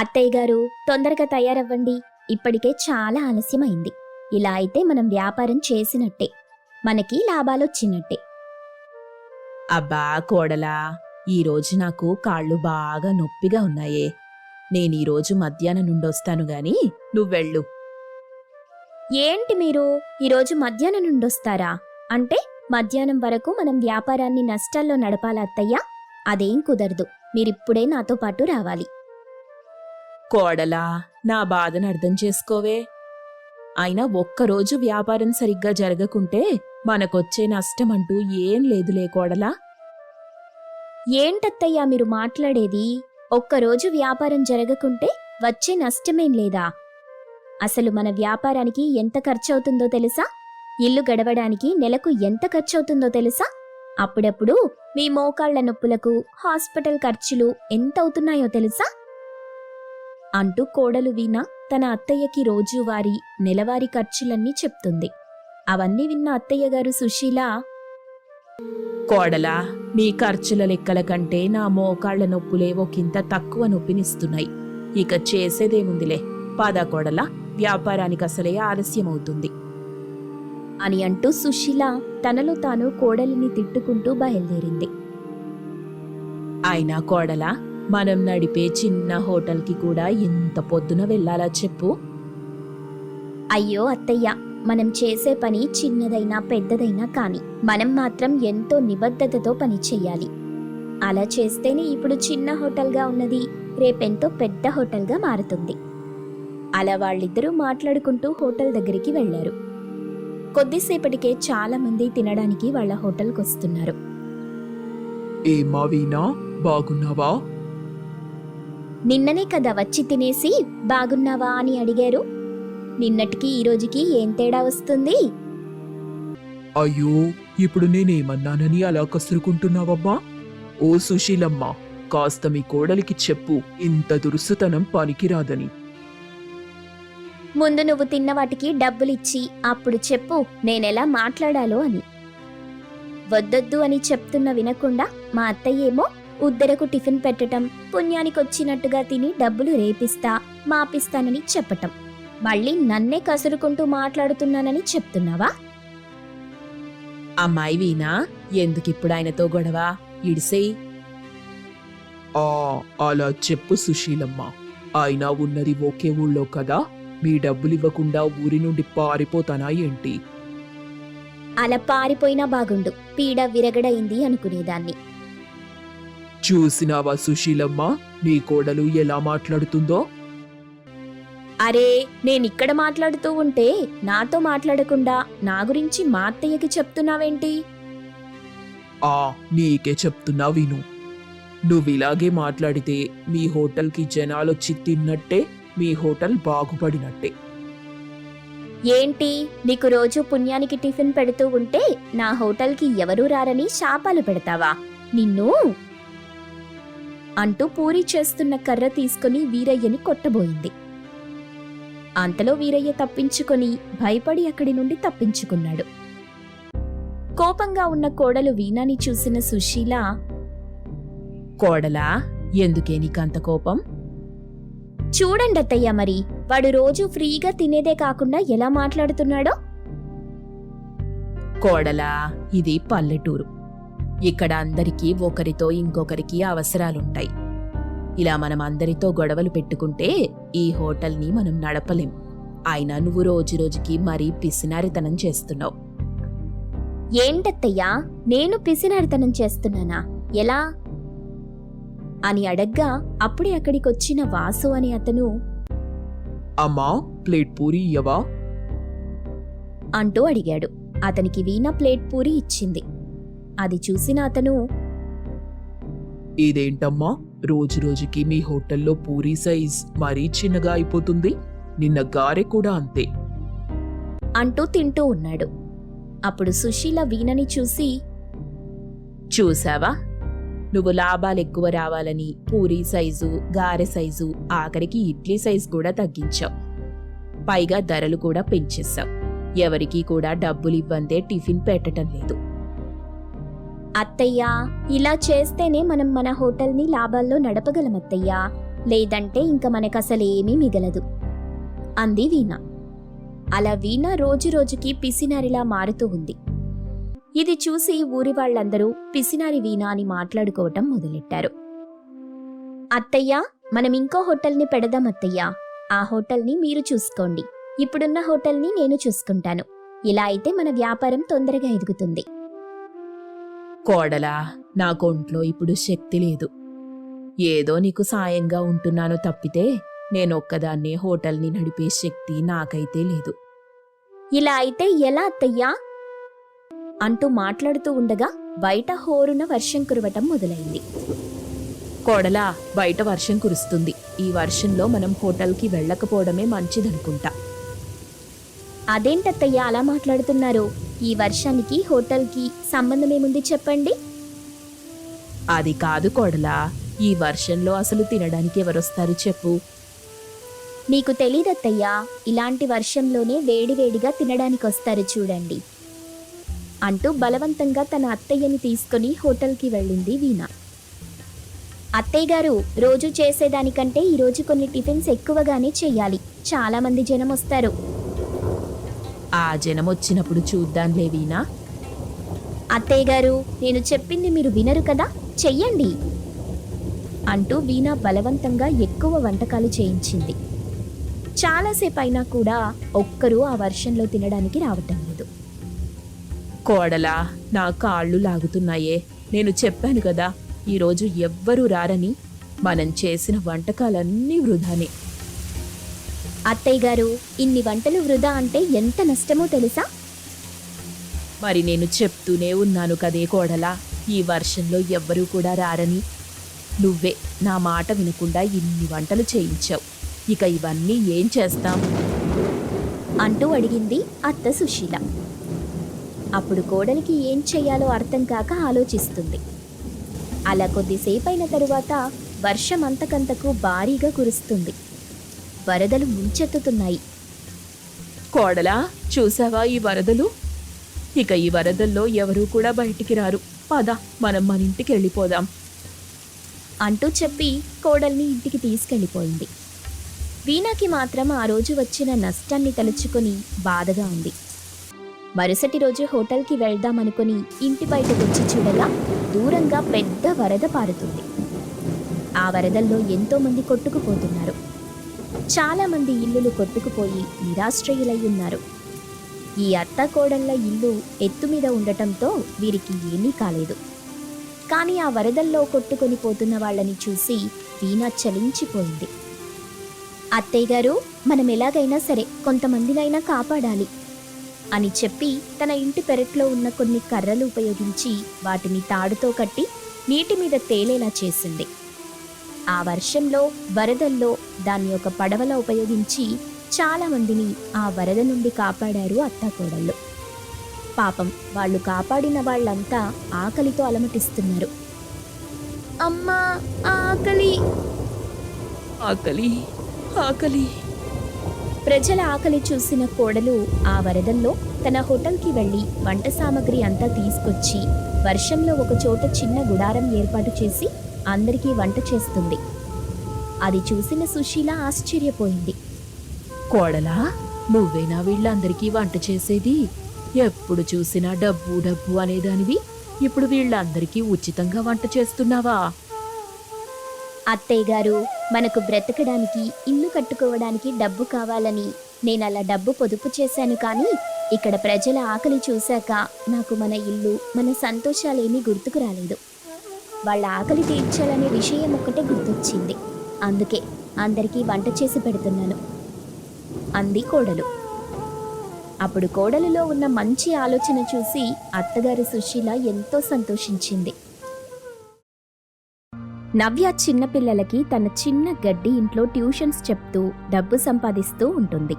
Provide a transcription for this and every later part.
అత్తయ్య గారు తొందరగా తయారవ్వండి. ఇప్పటికే చాలా ఆలస్యమైంది. ఇలా అయితే మనం వ్యాపారం చేసినట్టే. మనకి లాభాలొచ్చినట్టే అబ్బా కోడలా ఈరోజు నాకు కాళ్ళు బాగా నొప్పిగా ఉన్నాయే. నేను ఈరోజు మధ్యాహ్నం నుండొస్తాను గాని నువ్వెళ్ళు ఏంటి మీరు? ఈరోజు మధ్యాహ్నం నుండొస్తారా అంటే మధ్యాహ్నం వరకు మనం వ్యాపారాన్ని నష్టాల్లో నడపాలా అత్తయ్య? అదేం కుదరదు. మీరిప్పుడే నాతో పాటు రావాలి. కోడలా నా బాధను అర్థం చేసుకోవే. అయినా ఒక్కరోజు వ్యాపారం సరిగ్గా జరగకుంటే మనకొచ్చే నష్టమంటూ ఏం లేదులే కోడలా. ఏంటత్తయ్యా మీరు మాట్లాడేది? ఒక్కరోజు వ్యాపారం జరగకుంటే వచ్చే నష్టమేం లేదా? అసలు మన వ్యాపారానికి ఎంత ఖర్చవుతుందో తెలుసా? ఇల్లు గడవడానికి నెలకు ఎంత ఖర్చవుతుందో తెలుసా? అప్పుడప్పుడు మీ మోకాళ్ళ నొప్పులకు హాస్పిటల్ ఖర్చులు ఎంత అవుతున్నాయో తెలుసా? అంటూ కోడలు వీణ తన అత్తయ్యకి రోజువారీ నెలవారీ ఖర్చులన్నీ చెప్తుంది. అవన్నీ విన్న అత్తయ్య గారు సుశీల కోడలా నీ ఖర్చుల లెక్కల కంటే నా మోకాళ్ళ నొప్పులే ఒకంత తక్కువ నొప్పినిస్తున్నాయి. ఇక చేసేదేముందిలే. పాద కోడలా వ్యాపారానికి అసలే ఆలస్యమవుతుంది. అని అంటూ సుశీల తనలో తాను కోడలిని తిట్టుకుంటూ బయలుదేరింది. అయినా కోడలా మనం నడిపే చిన్న హోటల్కి కూడా ఇంత పొద్దున వెళ్ళాలా చెప్పు? అయ్యో అత్తయ్య మనం చేసే పని చిన్నదైనా పెద్దదైనా కాని మనం మాత్రం ఎంతో నిబద్ధతతో పని చెయ్యాలి అలా చేస్తేనే ఇప్పుడు చిన్న హోటల్గా ఉన్నది రేపెంతో పెద్ద హోటల్గా మారుతుంది. అలా వాళ్ళిద్దరూ మాట్లాడుకుంటూ హోటల్ దగ్గరికి వెళ్ళారు కొద్దిసేపటికే చాలా మంది తినడానికి వాళ్ళ హోటల్కి వస్తున్నారు ఏమా వీణా బాగున్నావా? నిన్ననే కదా వచ్చి తినేసి బాగున్నావా అని అడిగారు. నిన్నటికి ఈ రోజుకి ఏం తేడా వస్తుంది? అయ్యో ఇప్పుడు నేనేమన్నానని అలా కసురుకుంటున్నావమ్మా ఓ సుశీలమ్మ కాస్త మీ కోడలికి చెప్పు ఇంత దురుసుతనం పనికిరాదని. ముందు నువ్వు తిన్న వాటికి డబ్బులిచ్చి అప్పుడు చెప్పు నేనెలా మాట్లాడాలో అని. వద్దొద్దు అని చెప్తున్న వినకుండా మా అత్తయ్యేమో ఉద్దరకు టిఫిన్ పెట్టటం పుణ్యానికొచ్చినట్టుగా తిని డబ్బులు రేపిస్తా మాపిస్తానని చెప్పటం. మళ్ళీ నన్నే కసురుకుంటూ మాట్లాడుతున్నానని చెప్తున్నావా? అమ్మాయి వీణా ఎందుకిప్పుడు ఆయనతో గొడవ? ఇడిసేయ్ ఆ అలా చెప్పు సుశీలమ్మ. అయినా ఉన్నది ఒకే ఊళ్ళో కదా మీ డబ్బులివ్వకుండా ఊరి నుండి పారిపోతానా ఏంటి? అలా పారిపోయినా బాగుండు. పీడ విరగడైంది అనుకునేదాన్ని. చూసినావా సుశీలమ్మ? నీ కోడలు ఎలా మాట్లాడుతుందో? అరే నేనిక్కడ మాట్లాడుతూ ఉంటే నాతో మాట్లాడకుండా నా గురించి మా అత్తయ్యకి చెప్తున్నావేంటి? ఆ నీకే చెప్తున్నా విను. నువ్విలాగే మాట్లాడితే మీ హోటల్కి జనాలొచ్చి తిన్నట్టే మీ హోటల్ బాగుపడినట్టే. ఏంటి? నీకు రోజు పుణ్యానికి టిఫిన్ పెడుతూ ఉంటే నా హోటల్కి ఎవరూ రారని శాపాలు పెడతావా? నిన్ను అంటూ పూరి చేస్తున్న కర్ర తీసుకుని వీరయ్యని కొట్టబోయింది. అంతలో వీరయ్య తప్పించుకొని భయపడి అక్కడి నుండి తప్పించుకున్నాడు. కోపంగా ఉన్న కోడలు వీణాని చూసిన సుశీల కోడలా ఎందుకే నీకంత కోపం? చూడండి అత్తయ్య మరి వాడు రోజు ఫ్రీగా తినేదే కాకుండా ఎలా మాట్లాడుతున్నాడో? కోడలా ఇది పల్లెటూరు. ఇక్కడ అందరికీ ఒకరితో ఇంకొకరికి అవసరాలుంటాయి. ఇలా మనం అందరితో గొడవలు పెట్టుకుంటే ఈ హోటల్ని మనం నడపలేం. అయినా నువ్వు రోజు రోజుకి మరీ పిసినారితనం చేస్తున్నావు. ఏంటత్తయ్యా? నేను పిసినారితనం చేస్తున్నానా? ఎలా? అని అడగ్గా అప్పుడే అక్కడికొచ్చిన వాసు అనే అతను అమ్మా ప్లేట్ పూరి ఇయ్యవా? అంటూ అడిగాడు. అతనికి వీణ ప్లేట్ పూరి ఇచ్చింది. అది చూసిన అతను ఇదేంటమ్మా? రోజు రోజుకి మీ హోటల్లో పూరీ సైజ్ మరీ చిన్నగా అయిపోతుంది. నిన్న గారె కూడా అంతే. అంటూ తింటూ ఉన్నాడు. అప్పుడు సుశీల వీణని చూసి చూసావా? నువ్వు లాభాలు ఎక్కువ రావాలని పూరీ సైజు గారె సైజు ఆఖరికి ఇడ్లీ సైజు కూడా తగ్గించావు. పైగా ధరలు కూడా పెంచేశావు. ఎవరికీ కూడా డబ్బులు ఇవ్వందే టిఫిన్ పెట్టడం లేదు. అత్తయ్యా ఇలా చేస్తేనే మనం మన హోటల్ని లాభాల్లో నడపగలం అత్తయ్యా. లేదంటే ఇంక మనకసలేమీ మిగలదు. అంది వీణ. అలా వీణ రోజు రోజుకి పిసినారిలా మారుతూ ఉంది. ఇది చూసి ఊరి వాళ్ళందరూ పిసినారి వీణ అని మాట్లాడుకోవటం మొదలెట్టారు. అత్తయ్య మనం ఇంకో హోటల్ని పెడదాం అత్తయ్యా. ఆ హోటల్ని మీరు చూసుకోండి. ఇప్పుడున్న హోటల్ని నేను చూసుకుంటాను. ఇలా అయితే మన వ్యాపారం తొందరగా ఎదుగుతుంది. కోడలా నా కొంట్లో ఇప్పుడు శక్తి లేదు. ఏదో నీకు సాయంగా ఉంటున్నాను తప్పితే నేనొక్కదాన్నే హోటల్ని నడిపే శక్తి నాకైతే లేదు. ఇలా అయితే ఎలా అత్తయ్యా? అంటూ మాట్లాడుతూ ఉండగా బయట హోరున వర్షం కురవటం మొదలైంది. కోడలా బయట వర్షం కురుస్తుంది. ఈ వర్షంలో మనం హోటల్కి వెళ్ళకపోవడమే మంచిదనుకుంటా. అదేంటత్తయ్య అలా మాట్లాడుతున్నారు? ఈ వర్షానికి హోటల్కి సంబంధమేముంది చెప్పండి? అది కాదు కోడలా. ఈ వర్షంలో అసలు తినడానికి ఎవరొస్తారు చెప్పు. మీకు తెలీదత్తయ్యా ఇలాంటి వర్షంలోనే వేడివేడిగా తినడానికి వస్తారు చూడండి. అంటూ బలవంతంగా తన అత్తయ్యని తీసుకుని హోటల్కి వెళ్ళింది వీణ. అత్తయ్య గారు రోజు చేసేదానికంటే ఈరోజు కొన్ని టిఫిన్స్ ఎక్కువగానే చెయ్యాలి చాలా మంది జనం వస్తారు. ఆ జనం వచ్చినప్పుడు చూద్దాంలే వీణా అత్తయ్య గారు నేను చెప్పింది మీరు వినరు కదా? చెయ్యండి. అంటూ వీణ బలవంతంగా ఎక్కువ వంటకాలు చేయించింది. చాలాసేపు అయినా కూడా ఒక్కరూ ఆ వర్షంలో తినడానికి రావటం లేదు. కోడలా నా కాళ్ళు లాగుతున్నాయే. నేను చెప్పాను కదా ఈరోజు ఎవ్వరూ రారని. మనం చేసిన వంటకాలన్నీ వృధానే. అత్తయ్య గారు ఇన్ని వంటలు వృధా అంటే ఎంత నష్టమో తెలుసా? మరి నేను చెప్తూనే ఉన్నాను కదే కోడలా. ఈ వర్షంలో ఎవ్వరూ కూడా రారని. నువ్వే నా మాట వినకుండా ఇన్ని వంటలు చేయించావు. ఇక ఇవన్నీ ఏం చేస్తాం? అంటూ అడిగింది అత్త సుశీల. అప్పుడు కోడలికి ఏం చెయ్యాలో అర్థం కాక ఆలోచిస్తుంది. అలా కొద్దిసేపైన తరువాత వర్షం అంతకంతకు భారీగా కురుస్తుంది. వరదలు ముంచెత్తుతున్నాయి. కోడలా చూసావా ఈ వరదలు? ఇక ఈ వరదల్లో ఎవరూ కూడా బయటికి రారు. పద మనం మన ఇంటికి వెళ్ళిపోదాం. అంటూ చెప్పి కోడల్ని ఇంటికి తీసుకెళ్ళిపోయింది. వీణాకి మాత్రం ఆ రోజు వచ్చిన నష్టాన్ని తలుచుకొని బాధగా ఉంది. మరుసటి రోజు హోటల్కి వెళ్దామనుకుని ఇంటి బయటకు వచ్చి చూడగా దూరంగా పెద్ద వరద పారుతుంది. ఆ వరదల్లో ఎంతో మంది కొట్టుకుపోతున్నారు. చాలామంది ఇల్లులు కొట్టుకుపోయి నిరాశ్రయులై ఉన్నారు ఈ అత్తకోడళ్ళ ఇల్లు ఎత్తు మీద ఉండటంతో వీరికి ఏమీ కాలేదు. కానీ ఆ వరదల్లో కొట్టుకొని పోతున్న వాళ్ళని చూసి వీణ చలించిపోయింది. అత్తయ్య గారు మనం ఎలాగైనా సరే కొంతమందినైనా కాపాడాలి అని చెప్పి తన ఇంటి పెరట్లో ఉన్న కొన్ని కర్రలు ఉపయోగించి వాటిని తాడుతో కట్టి నీటి మీద తేలేలా చేసింది. ఆ వర్షంలో వరదల్లో దాన్ని ఒక పడవలా ఉపయోగించి చాలా మందిని ఆ వరద నుండి కాపాడారు అత్తాకోడళ్ళు. పాపం వాళ్ళు కాపాడిన వాళ్ళంతా ఆకలితో అలమటిస్తున్నారు. అమ్మా ఆకలి! ఆకలి ఆకలి! ప్రజల ఆకలి చూసిన కోడలు ఆ వరదల్లో తన హోటల్కి వెళ్ళి వంట సామాగ్రి అంతా తీసుకొచ్చి వర్షంలో ఒక చోట చిన్న గుడారం ఏర్పాటు చేసి అందరికీ వంట చేస్తుంది. అది చూసిన సుశీల ఆశ్చర్యపోయింది. కోడలా నువ్వేనా వీళ్ళందరికీ వంట చేసేది? ఎప్పుడు చూసినా డబ్బు డబ్బు అనేదానివి. ఇప్పుడు వీళ్ళందరికీ ఉచితంగా వంట చేస్తున్నావా? అత్తయ్య గారు మనకు బ్రతకడానికి ఇల్లు కట్టుకోవడానికి డబ్బు కావాలని నేను అలా డబ్బు పొదుపు చేశాను కానీ ఇక్కడ ప్రజల ఆకలి చూశాక నాకు మన ఇల్లు మన సంతోషాలేమీ గుర్తుకు రాలేదు. వాళ్ళ ఆకలి తీర్చాలనే విషయం ఒక్కటే గుర్తొచ్చింది. అందుకే అందరికీ వంట చేసి పెడుతున్నాను. అంది కోడలు. అప్పుడు కోడలులో ఉన్న మంచి ఆలోచన చూసి అత్తగారు సుశీల ఎంతో సంతోషించింది. నవ్య చిన్నపిల్లలకి తన చిన్న గడ్డి ఇంట్లో ట్యూషన్స్ చెప్తూ డబ్బు సంపాదిస్తూ ఉంటుంది.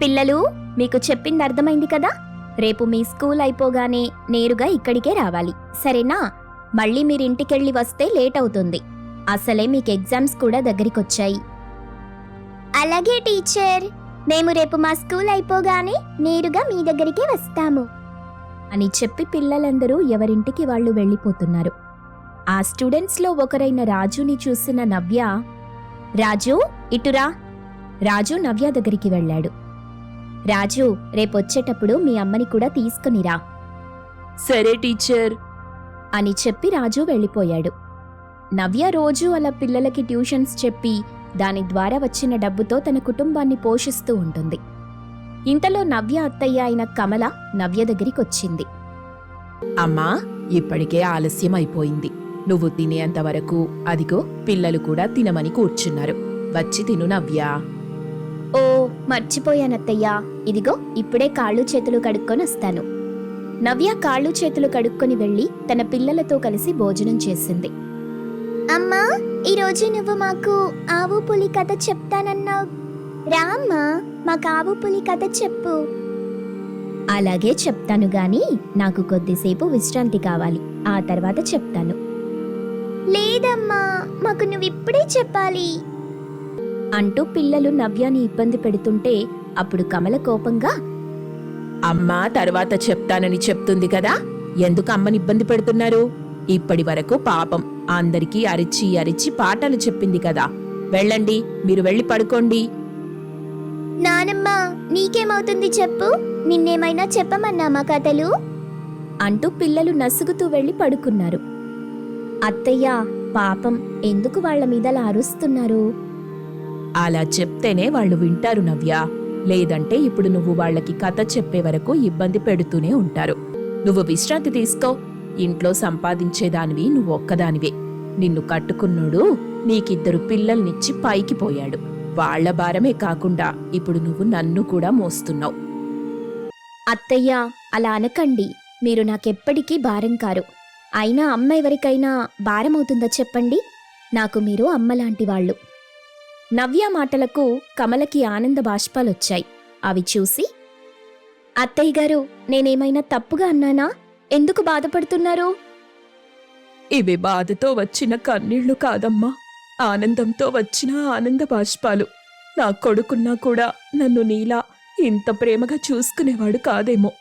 పిల్లలు మీకు చెప్పింది అర్థమైంది కదా? రేపు మీ స్కూల్ అయిపోగానే నేరుగా ఇక్కడికే రావాలి. సరేనా? మళ్ళీ మీరింటికెళ్ళి వస్తే లేట్ అవుతుంది అసలే మీకు ఎగ్జామ్స్ కూడా దగ్గరికొచ్చాయి. అలాగే టీచర్. మేము రేపు మా స్కూల్ అయిపోగానే నేరుగా మీ దగ్గరికే వస్తాము. అని చెప్పి పిల్లలందరూ ఎవరింటికి వాళ్ళు వెళ్ళిపోతున్నారు. ఆ స్టూడెంట్స్లో ఒకరైన రాజుని చూసిన నవ్య రాజు ఇటురా రాజు నవ్య దగ్గరికి వెళ్ళాడు. రాజు రేపొచ్చేటప్పుడు మీ అమ్మని కూడా తీసుకునిరా సరే టీచర్. అని చెప్పి రాజు వెళ్ళిపోయాడు. నవ్య రోజూ అలా పిల్లలకి ట్యూషన్స్ చెప్పి దాని ద్వారా వచ్చిన డబ్బుతో తన కుటుంబాన్ని పోషిస్తూ ఉంటుంది. ఇంతలో నవ్య అత్తయ్య అయిన కమల నవ్య దగ్గరికొచ్చింది. అమ్మా ఇప్పటికే ఆలస్యం అయిపోయింది నువ్వు తినేంత వరకు అదిగో పిల్లలు కూడా తినమని కూర్చున్నారు. వచ్చి తిను నవ్యా. ఓ మర్చిపోయానత్తయ్యా. ఇదిగో ఇప్పుడే కాళ్ళు చేతులు కడుక్కొని వస్తాను. నవ్య కాళ్ళు చేతులు కడుక్కొని వెళ్ళి తన పిల్లలతో కలిసి భోజనం చేసింది. అమ్మా ఈరోజు నువ్వు మాకు ఆవు పులి కథ చెప్తానన్నావు. రామ్మా మాకు ఆవు పులి కథ చెప్పు. అలాగే చెప్తాను గాని నాకు కొద్దిసేపు విశ్రాంతి కావాలి. ఆ తర్వాత చెప్తాను. లేదమ్మా మాకు నువ్వు ఇప్పుడే చెప్పాలి. అంటూ పిల్లలు నవ్యాని ఇబ్బంది పెడుతుంటే అప్పుడు కమల కోపంగా అమ్మా తర్వాత చెప్తానని చెప్తుంది కదా? ఎందుకు అమ్మని ఇబ్బంది పెడుతున్నారు? ఇప్పటి వరకు పాపం. అందరికీ అరిచి అరిచి పాటలు చెప్పింది కదా. వెళ్ళండి మీరు వెళ్ళి పడుకోండి. నానమ్మ నీకేమవుతుంది చెప్పు? నిన్నేమైనా చెప్పమన్నామా కథలు? అంటూ పిల్లలు నసుగుతూ వెళ్ళి పడుకున్నారు. అత్తయ్య పాపం. ఎందుకు వాళ్ళ మీద అలా అరుస్తున్నారు? అలా చెప్తేనే వాళ్ళు వింటారు నవ్య. లేదంటే ఇప్పుడు నువ్వు వాళ్ళకి కథ చెప్పే వరకు ఇబ్బంది పెడుతూనే ఉంటారు. నువ్వు విశ్రాంతి తీసుకో. ఇంట్లో సంపాదించేదానివి నువ్వు ఒక్కదానివే. నిన్ను కట్టుకున్నోడు నీకిద్దరు పిల్లల్నిచ్చి పైకి పోయాడు. వాళ్ళ భారమే కాకుండా ఇప్పుడు నువ్వు నన్ను కూడా మోస్తున్నావు. అత్తయ్య అలా అనకండి. మీరు నాకెప్పటికీ భారం కారు. అయినా అమ్మ ఎవరికైనా భారమవుతుందో చెప్పండి. నాకు మీరు అమ్మలాంటి వాళ్ళు. నవ్య మాటలకు కమలకి ఆనంద బాష్పాలొచ్చాయి. అవి చూసి అత్తయ్య గారు నేనేమైనా తప్పుగా అన్నానా? ఎందుకు బాధపడుతున్నారు? ఇవి బాధతో వచ్చిన కన్నీళ్ళు కాదమ్మా. ఆనందంతో వచ్చిన ఆనంద బాష్పాలు. నా కొడుకున్నా కూడా నన్ను నీలా ఇంత ప్రేమగా చూసుకునేవాడు కాదేమో.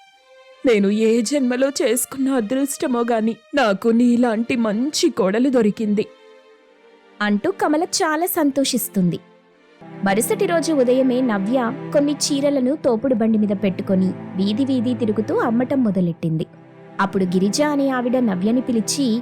నేను ఏ జన్మలో చేసుకున్న అదృష్టమో గాని నాకు నీలాంటి మంచి కోడలు దొరికింది. అంటూ కమల చాలా సంతోషిస్తుంది. మరుసటి రోజు ఉదయమే నవ్య కొన్ని చీరలను తోపుడు బండి మీద పెట్టుకొని వీధి వీధి తిరుగుతూ అమ్మటం మొదలెట్టింది. అప్పుడు గిరిజ అనే ఆవిడ నవ్యని పిలిచి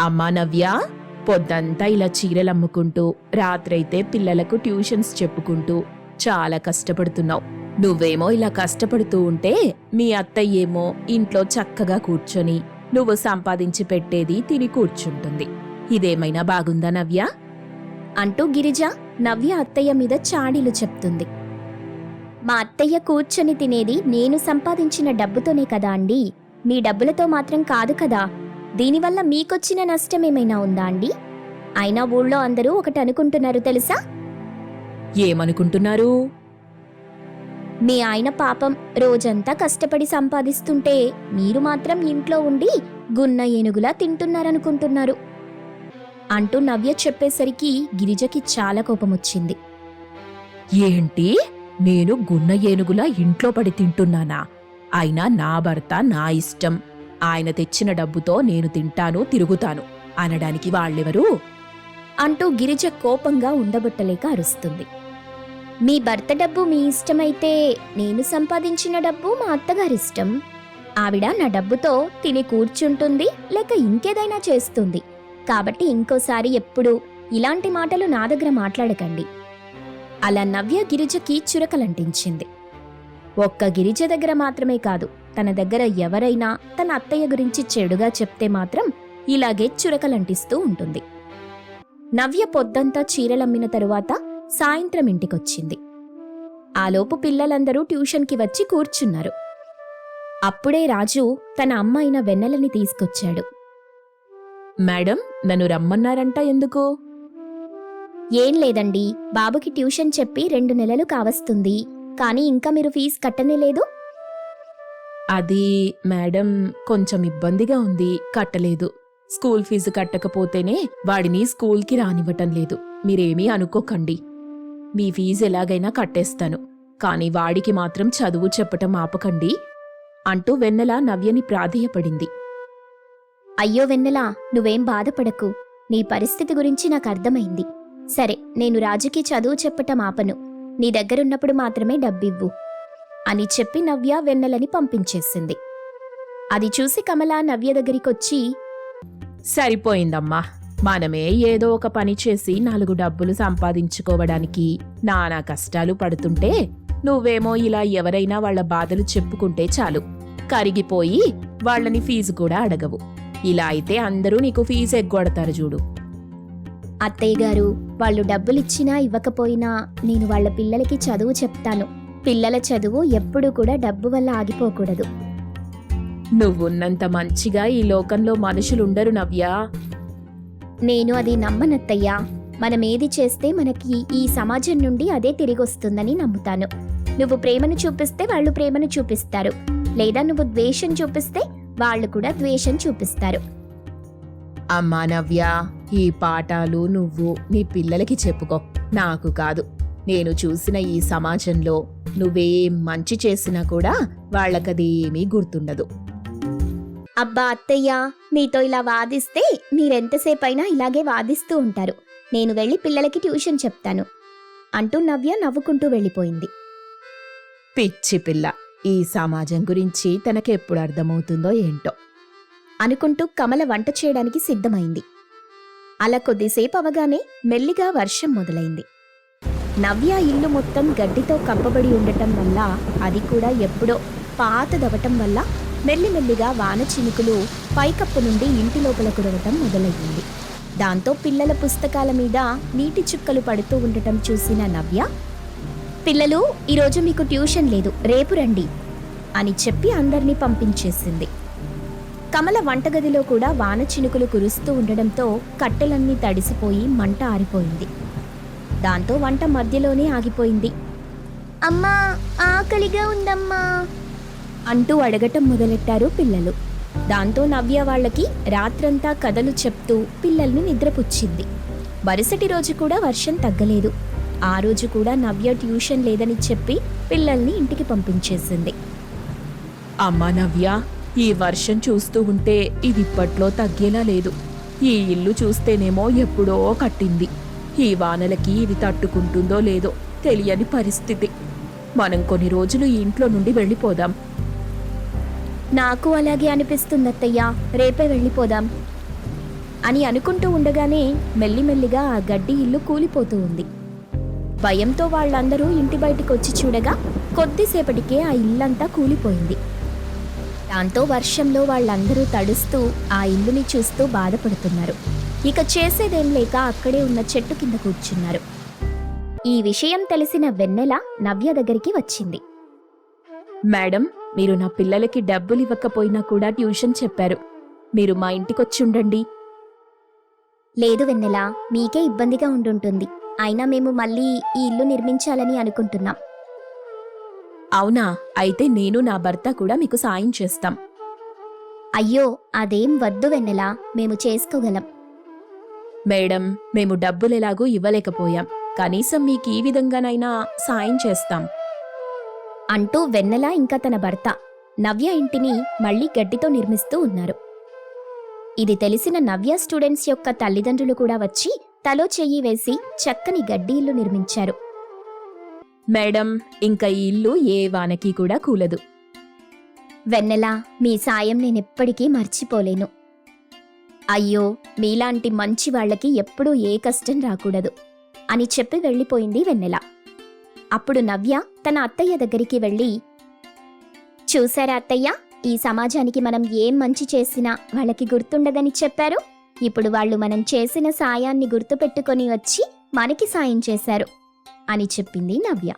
అమ్మా నవ్య పొద్దంతా ఇలా చీరలు అమ్ముకుంటూ రాత్రైతే పిల్లలకు ట్యూషన్స్ చెప్పుకుంటూ చాలా కష్టపడుతున్నావు. నువ్వేమో ఇలా కష్టపడుతూ ఉంటే మీ అత్తయ్యేమో ఇంట్లో చక్కగా కూర్చొని నువ్వు సంపాదించి పెట్టేది తిని కూర్చుంటుంది. ఇదేమైనా బాగుందా నవ్య? అంటూ గిరిజ నవ్య అత్తయ్య మీద చాడీలు చెప్తుంది. మా అత్తయ్య కూర్చొని తినేది నేను సంపాదించిన డబ్బుతోనే కదా అండి. మీ డబ్బులతో మాత్రం కాదు కదా. దీనివల్ల మీకొచ్చిన నష్టమేమైనా ఉందా అండి? అయినా ఊళ్ళో అందరూ ఒకటి అనుకుంటున్నారు తెలుసా? ఏమనుకుంటున్నారు? మీ ఆయన పాపం రోజంతా కష్టపడి సంపాదిస్తుంటే మీరు మాత్రం ఇంట్లో ఉండి గున్న ఏనుగులా తింటున్నారనుకుంటున్నారు. అంటూ నవ్య చెప్పేసరికి గిరిజకి చాలా కోపమొచ్చింది. ఏంటి? నేను గున్న ఏనుగులా ఇంట్లో పడి తింటున్నానా? అయినా నా భర్త నా ఇష్టం. ఆయన తెచ్చిన డబ్బుతో నేను తింటాను తిరుగుతాను. అనడానికి వాళ్ళెవరు? అంటూ గిరిజ కోపంగా ఉండబట్టలేక అరుస్తుంది. మీ భర్త డబ్బు మీ ఇష్టమైతే నేను సంపాదించిన డబ్బు మా అత్తగారిష్టం ఆవిడ నా డబ్బుతో తిని కూర్చుంటుంది లేక ఇంకేదైనా చేస్తుంది. కాబట్టి ఇంకోసారి ఎప్పుడు ఇలాంటి మాటలు నా దగ్గర మాట్లాడకండి. అలా నవ్య గిరిజకి చురకలంటించింది. ఒక్క గిరిజ దగ్గర మాత్రమే కాదు తన దగ్గర ఎవరైనా తన అత్తయ్య గురించి చెడుగా చెప్తే మాత్రం ఇలాగే చురకలంటిస్తూ ఉంటుంది. నవ్య పొద్దంతా చీరలమ్మిన తరువాత సాయంత్రం ఇంటికొచ్చింది. ఆలోపు పిల్లలందరూ ట్యూషన్కి వచ్చి కూర్చున్నారు. అప్పుడే రాజు తన అమ్మ అయిన వెన్నెలని తీసుకొచ్చాడు. మేడం నన్ను రమ్మన్నారంట ఎందుకు? ఏం లేదండి. బాబుకి ట్యూషన్ చెప్పి రెండు నెలలు కావస్తుంది. కానీ ఇంకా మీరు ఫీజు కట్టనే లేదు? అది మేడం కొంచెం ఇబ్బందిగా ఉంది. కట్టలేదు. స్కూల్ ఫీజు కట్టకపోతేనే వాడిని స్కూల్కి రానివ్వటం లేదు. మీరేమీ అనుకోకండి. మీ ఫీజు ఎలాగైనా కట్టేస్తాను. కానీ వాడికి మాత్రం చదువు చెప్పటం ఆపకండి అంటూ వెన్నెల నవ్యని ప్రాధేయపడింది. అయ్యో వెన్నెలా నువ్వేం బాధపడకు. నీ పరిస్థితి గురించి నాకు అర్థమైంది. సరే నేను రాజుకి చదువు చెప్పటం ఆపను. నీ దగ్గరున్నప్పుడు మాత్రమే డబ్బివ్వు. అని చెప్పి నవ్య వెన్నెలని పంపించేసింది. అది చూసి కమల నవ్య దగ్గరికొచ్చి సరిపోయిందమ్మా. మనమే ఏదో ఒక పని చేసి నాలుగు డబ్బులు సంపాదించుకోవడానికి నానా కష్టాలు పడుతుంటే నువ్వేమో ఇలా ఎవరైనా వాళ్ళ బాధలు చెప్పుకుంటే చాలు. కరిగిపోయి వాళ్ళని ఫీజు కూడా అడగవు. ఇలా అయితే అందరూ నీకు ఫీజు ఎగ్గొడతారు చూడు. అత్తయ్య గారు వాళ్ళు డబ్బులిచ్చినా ఇవ్వకపోయినా నేను వాళ్ళ పిల్లలకి చదువు చెప్తాను. పిల్లల చదువు ఎప్పుడూ కూడా డబ్బు వల్ల ఆగిపోకూడదు. నువ్వున్నంత మంచిగా ఈ లోకంలో మనుషులుండరు నవ్యా. నేను అది నమ్మనత్తయ్యా మనం ఏది చేస్తే మనకి ఈ సమాజం నుండి అదే తిరిగొస్తుందని నమ్ముతాను. నువ్వు ప్రేమను చూపిస్తే వాళ్ళు ప్రేమను చూపిస్తారు. లేదా నువ్వు ద్వేషం చూపిస్తే వాళ్ళు కూడా ద్వేషం చూపిస్తారు. అమ్మా నవ్య ఈ పాఠాలు నువ్వు నీ పిల్లలకి చెప్పుకో. నాకు కాదు. నేను చూసిన ఈ సమాజంలో నువ్వేం మంచి చేసినా కూడా వాళ్ళకది ఏమీ గుర్తుండదు. అబ్బా అత్తయ్య మీతో ఇలా వాదిస్తే మీరెంతసేపైనా ఇలాగే వాదిస్తూ ఉంటారు. నేను వెళ్ళి పిల్లలకి ట్యూషన్ చెప్తాను. అంటూ నవ్య నవ్వుకుంటూ వెళ్ళిపోయింది. పిచ్చి పిల్ల. ఈ సమాజం గురించి తనకెప్పుడు అర్థమవుతుందో ఏంటో అనుకుంటూ కమల వంట చేయడానికి సిద్ధమైంది. అలా కొద్దిసేపు అవగానే మెల్లిగా వర్షం మొదలైంది. నవ్య ఇల్లు మొత్తం గడ్డితో కప్పబడి ఉండటం వల్ల అది కూడా ఎప్పుడో పాతదవటం వల్ల మెల్లిమెల్లిగా వాన చినుకులు పైకప్పు నుండి ఇంటి లోపల కురవటం మొదలయ్యింది. దాంతో పిల్లల పుస్తకాల మీద నీటి చుక్కలు పడుతూ ఉండటం చూసిన నవ్య పిల్లలు ఈరోజు మీకు ట్యూషన్ లేదు రేపు రండి అని చెప్పి అందరినీ పంపించేసింది. కమల వంటగదిలో కూడా వాన చినుకులు కురుస్తూ ఉండడంతో కట్టెలన్నీ తడిసిపోయి మంట ఆరిపోయింది. దాంతో వంట మధ్యలోనే ఆగిపోయింది. అమ్మా ఆకలిగా ఉందమ్మా. అంటూ అడగటం మొదలెట్టారు పిల్లలు. దాంతో నవ్య వాళ్ళకి రాత్రంతా కథలు చెప్తూ పిల్లల్ని నిద్రపుచ్చింది. మరుసటి రోజు కూడా వర్షం తగ్గలేదు. ఆ రోజు కూడా నవ్య ట్యూషన్ లేదని చెప్పి పిల్లల్ని ఇంటికి పంపించేసింది. అమ్మా నవ్య ఈ వర్షం చూస్తూ ఉంటే ఇది ఇప్పట్లో తగ్గేలా లేదు. ఈ ఇల్లు చూస్తేనేమో ఎప్పుడో కట్టింది. ఈ వానలకి ఇది తట్టుకుంటుందో లేదో తెలియని పరిస్థితి. మనం కొన్ని రోజులు ఈ ఇంట్లో నుండి వెళ్ళిపోదాం. నాకు అలాగే అనిపిస్తుంది అత్తయ్య రేపే వెళ్ళిపోదాం అని అనుకుంటూ ఉండగానే మెల్లిమెల్లిగా ఆ గడ్డి ఇల్లు కూలిపోతూ ఉంది. భయంతో వాళ్ళందరూ ఇంటి బయటికి వచ్చి చూడగా కొద్దిసేపటికే ఆ ఇల్లంతా కూలిపోయింది. దాంతో వర్షంలో వాళ్ళందరూ తడుస్తూ ఆ ఇల్లుని చూస్తూ బాధపడుతున్నారు. ఇక చేసేదేం లేక అక్కడే ఉన్న చెట్టు కింద కూర్చున్నారు. ఈ విషయం తెలిసిన వెన్నెల నవ్య దగ్గరికి వచ్చింది. మేడం మీరు నా పిల్లలకి డబ్బులు ఇవ్వకపోయినా కూడా ట్యూషన్ చెప్పారు. మీరు మా ఇంటికొచ్చి ఉండండి. లేదు వెన్నెల మీకే ఇబ్బందిగా ఉండుంటుంది. అయినా మేము మళ్ళీ ఈ ఇల్లు నిర్మించాలని అనుకుంటున్నాం. అవునా? అయితే నేను నా భర్త కూడా మీకు సాయం చేస్తాం. అయ్యో అదేం వద్దు వెన్నెల మేము చేసుకోగలం. మేడం మేము డబ్బులు ఎలాగూ ఇవ్వలేకపోయాం. కనీసం మీకు ఈ విధంగానైనా సాయం చేస్తాం. అంటూ వెన్నెల ఇంకా తన భర్త నవ్య ఇంటిని మళ్ళీ గడ్డితో నిర్మిస్తూ ఉన్నారు. ఇది తెలిసిన నవ్య స్టూడెంట్స్ యొక్క తల్లిదండ్రులు కూడా వచ్చి తలో చెయ్యి వేసి చక్కని గడ్డి ఇల్లు నిర్మించారు. మేడం ఇంకా ఈ ఇల్లు ఏ వానకి కూడా కూలదు. వెన్నెల మీ సాయం నేనెప్పటికీ మర్చిపోలేను. అయ్యో మీలాంటి మంచి వాళ్ళకి ఎప్పుడూ ఏ కష్టం రాకూడదు అని చెప్పి వెళ్ళిపోయింది వెన్నెల. అప్పుడు నవ్య తన అత్తయ్య దగ్గరికి వెళ్ళి చూసారా అత్తయ్య ఈ సమాజానికి మనం ఏం మంచి చేసినా వాళ్ళకి గుర్తుండదని చెప్పారు? ఇప్పుడు వాళ్ళు మనం చేసిన సాయాన్ని గుర్తుపెట్టుకొని వచ్చి మనకి సాయం చేశారు అని చెప్పింది నవ్య.